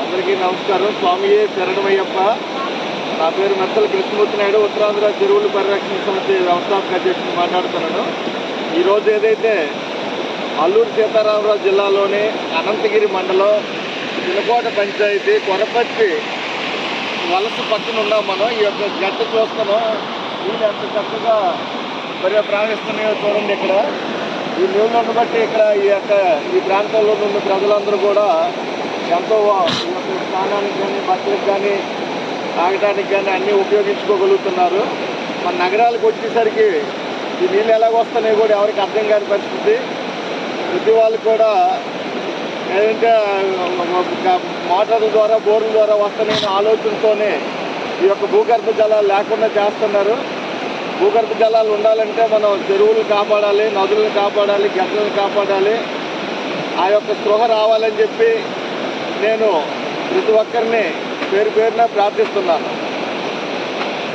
అందరికీ నమస్కారం. స్వామియే శరణమయ్యప్ప. నా పేరు మెత్తల కృష్ణమూర్తి నాయుడు. ఉత్తరాంధ్ర చెరువుల పరిరక్షణ సమితి వ్యవస్థాపక అధ్యక్షుడు మాట్లాడుతున్నాను. ఈరోజు ఏదైతే అల్లూరు సీతారామరాజు జిల్లాలోని అనంతగిరి మండలం చిన్నకోట పంచాయతీ కొరపత్తి వలస పక్కన ఉన్నాం మనం. ఈ యొక్క గట్ట చూస్తున్నాం. నీళ్ళు ఎంత చక్కగా మరి ప్రవహిస్తున్నాయో చూడండి ఇక్కడ. ఈ నీళ్ళను బట్టి ఇక్కడ ఈ యొక్క ఈ ప్రాంతంలో ఉన్న ప్రజలందరూ కూడా ఎంతో ఈ యొక్క స్నానానికి కానీ బట్టలకు కానీ తాగడానికి కానీ అన్నీ ఉపయోగించుకోగలుగుతున్నారు. మన నగరాలకు వచ్చేసరికి ఈ నీళ్ళు ఎలాగ వస్తున్నాయో కూడా ఎవరికి అర్థం కాని పరిస్థితి. ప్రతి వాళ్ళు కూడా ఏదంటే మోటార్ల ద్వారా బోర్ల ద్వారా వస్తున్నాయని ఆలోచనతోనే ఈ యొక్క భూగర్భ జలాలు లేకుండా చేస్తున్నారు. భూగర్భ జలాలు ఉండాలంటే మనం చెరువులు కాపాడాలి నదులను కాపాడాలి గడ్డలను కాపాడాలి. ఆ యొక్క స్పృహ రావాలని చెప్పి నేను ప్రతి ఒక్కరిని పేరు పేరున ప్రార్థిస్తున్నాను.